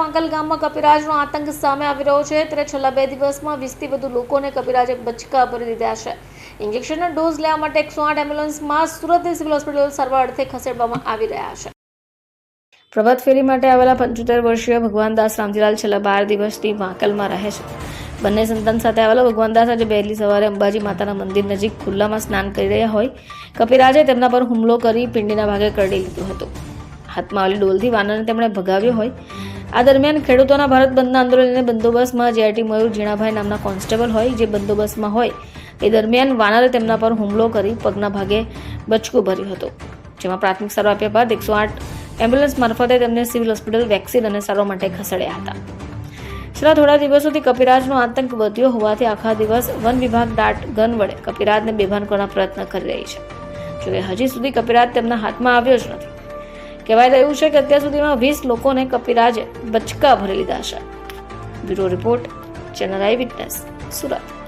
વાંકલ ગામમાં કપિરાજનો આતંક સામે આવી રહ્યો છે. ત્યારે છેલ્લા બે દિવસમાં વીસથી વધુ લોકોને કપિરાજે બચકા ભરી દીધા છે. ઇન્જેક્શનનો ડોઝ લેવા માટે એકસો આઠ એમ્બ્યુલન્સમાં સુરતની સિવિલ હોસ્પિટલ સારવાર અર્થે ખસેડવામાં આવી રહ્યા છે. પ્રભાત ફેરી માટે આવેલા પંચોતેર વર્ષીય ભગવાનદાસ રામજીલાલ છેલ્લા બાર દિવસથી વાંકલમાં રહે છે. બંને સંતાન સાથે આવેલા ભગવાનદાસ આજે વહેલી સવારે અંબાજી માતાના મંદિર નજીક ખુલ્લામાં સ્નાન કરી રહ્યા હોય. કપિરાજે તેમના પર હુમલો કરી પિંડીના ભાગે કરડી લીધું હતું. હાથમાં આવેલી ડોલથી વાનરને તેમણે ભગાવ્યો હોય. આ દરમિયાન ખેડૂતોના ભારત બંધના આંદોલનને બંદોબસ્તમાં જેઆરટી મયુર ઝીણાભાઈ નામના કોન્સ્ટેબલ હોય જે બંદોબસ્તમાં હોય, એ દરમિયાન વાનરે તેમના પર હુમલો કરી પગના ભાગે બચકું ભર્યું હતો. જેમાં પ્રાથમિક સારવાર આપ્યા બાદ એકસો આઠ એમ્બ્યુલન્સ મારફતે તેમને સિવિલ હોસ્પિટલ વેક્સિન અને સારવાર માટે ખસેડ્યા હતા. છેલ્લા થોડા દિવસોથી કપિરાજનો આતંક વધ્યો હોવાથી આખા દિવસ વન વિભાગ દાટ ગન વડે કપિરાજને બેભાન કરવાનો પ્રયત્ન કરી રહી છે. જોકે હજી સુધી કપિરાજ તેમના હાથમાં આવ્યો જ નથી. કહેવાય રહ્યું છે કે અત્યાર સુધીમાં વીસ લોકોને કપિરાજે બચકા ભરી લીધા છે. Bureau report, channel eye witness, Surat.